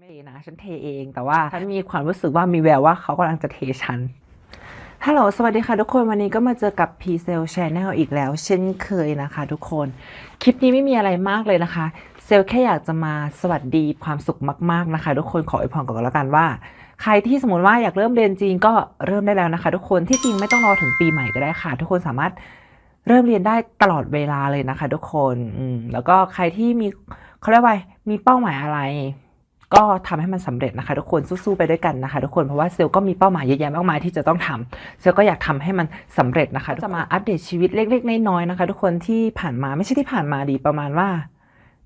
ไม่นะฉันเทเอง แต่ว่าฉันมีความรู้สึกว่ามีแววว่าเขากำลังจะเทฉันฮัลโหลสวัสดีค่ะทุกคนวันนี้ก็มาเจอกับ p c e l Channel อีกแล้ว เช่นเคยนะคะทุกคน คลิปนี้ไม่มีอะไรมากเลยนะคะ เซลแค่อยากจะมาสวัสดีความสุขมาก ๆนะคะ ทุกคนขออวยพรก่อนแล้วกันว่า ใครที่สมมติว่าอยากเริ่มเรียนจีนก็เริ่มได้แล้วนะคะ ทุกคนที่จริงไม่ต้องรอถึงปีใหม่ก็ได้ค่ะ ทุกคนสามารถเริ่มเรียนได้ตลอดเวลาเลยนะคะ ทุกคนอืแล้วก็ใครที่มีเขาเรียกว่ามีเป้าหมายอะไร ก็ทำให้มันสำเร็จนะคะ ทุกคนสู้ๆไปด้วยกันนะคะ ทุกคนเพราะว่าเซลก็มีเป้าหมายเยอะแยะมากมายที่จะต้องทำเซลก็อยากทำให้มันสำเร็จนะคะจะมาอัปเดตชีวิตเล็กๆน้อยๆนะคะ ทุกคนที่ผ่านมาไม่ใช่ที่ผ่านมาดีประมาณว่า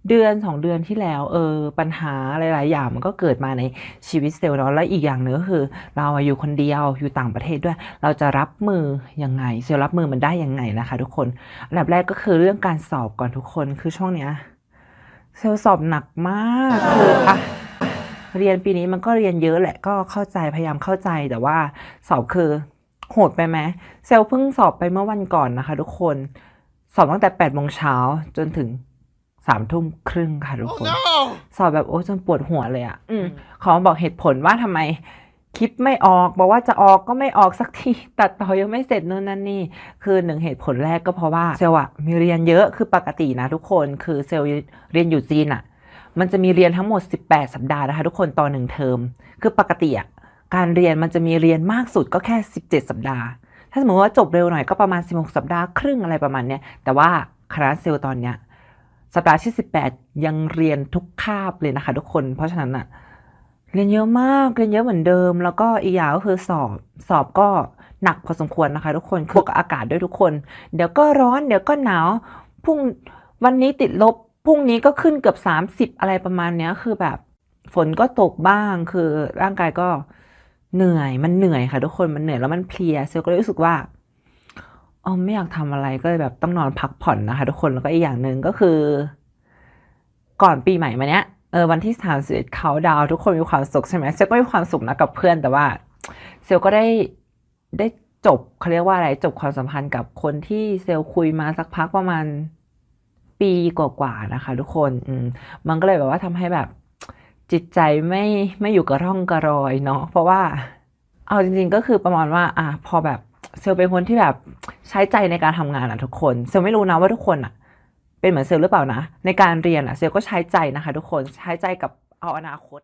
เดือนสองเดือนที่แล้วเออปัญหาหลาย ๆ อย่างมันก็เกิดมาในชีวิตเซลล์เนาะแล้วอีกอย่างหนึ่งก็คือ เราอะอยู่คนเดียวอยู่ต่างประเทศด้วย เราจะรับมือยังไง เซลล์รับมือมันได้ยังไงนะคะ ทุกคนอันดับแรกก็คือเรื่องการสอบก่อนทุกคนคือช่วงเนี้ยเซลล์สอบหนักมากคืออะ เรียนปีนี้มันก็เรียนเยอะแหละก็เข้าใจพยายามเข้าใจแต่ว่าสอบคือโหดไปไหมเซลล์เพิ่งสอบไปเมื่อวันก่อนนะคะ ทุกคนสอบตั้งแต่แปดโมงเช้าจนถึงสามทุ่มครึ่งค่ะทุกคนสอบแบบโอ้จนปวดหัวเลยอะ่ะอืมขอบอกเหตุผลว่าทำไมคลิปไม่ออก บอกว่าจะออกก็ไม่ออกสักทีตัดต่อยังไม่เสร็จนู่นนั่นนี่ คือหนึ่งเหตุผลแรกก็เพราะว่าเซลล์อะมีเรียนเยอะคือปกตินะทุกคน คือเซลล์เรียนอยู่จีนอะ มันจะมีเรียนทั้งหมด 18 สัปดาห์นะคะทุกคนต่อหนึ่งเทอม คือปกติอะการเรียนมันจะมีเรียนมากสุดก็แค่ 17 สัปดาห์ ถ้าสมมติว่าจบเร็วหน่อยก็ประมาณ 16 สัปดาห์ครึ่งอะไรประมาณเนี้ย แต่ว่าคณะเซลล์ตอนเนี้ยสัปดาห์ที่ 18 ยังเรียนทุกคาบเลยนะคะทุกคน เพราะฉะนั้นอะเรียนเยอะมากเรียนเยอะเหมือนเดิม แล้วก็อีกอย่างก็คือสอบสอบก็หนักพอสมควรนะคะ ทุกคนบวกกับอากาศด้วยทุกคน เดี๋ยวก็ร้อนเดี๋ยวก็หนาว พุ่งวันนี้ติดลบ พรุ่งนี้ก็ขึ้นเกือบ 30 อะไรประมาณเนี้ย คือแบบฝนก็ตกบ้าง คือร่างกายก็เหนื่อยมันเหนื่อยค่ะ ทุกคนมันเหนื่อยแล้วมันเพลียเซลก็เลยรู้สึกว่าอ๋อไม่อยากทำอะไรก็เลยแบบต้องนอนพักผ่อนนะคะ ทุกคนแล้วก็อีกอย่างหนึ่งก็คือ ก่อนปีใหม่มาเนี้ยเออวันที่สามสิบเอ็ดเขาดาวทุกคนมีความสุขใช่ไหมเซลก็มีความสุขนะกับเพื่อนแต่ว่า เซลก็ได้ได้จบเขาเรียกว่าอะไรจบความสัมพันธ์กับคนที่เซลคุยมาสักพักประมาณ ปีกว่าๆนะคะ ทุกคนมมันก็เลยแบบว่าทำให้แบบจิตใจไม่ไม่อยู่กับร่องกระรอยเนาะเพราะว่า เอาจริง ๆ ก็คือประมาณว่าอะพอแบบเซลเป็นคนที่แบบใช้ใจในการทำงานอะทุกคนเซลไม่รู้นะว่าทุกคนอะเป็นเหมือนเซลหรือเปล่านะ ในการเรียนอะเซลก็ใช้ใจนะคะ ทุกคนใช้ใจกับเอาอนาคต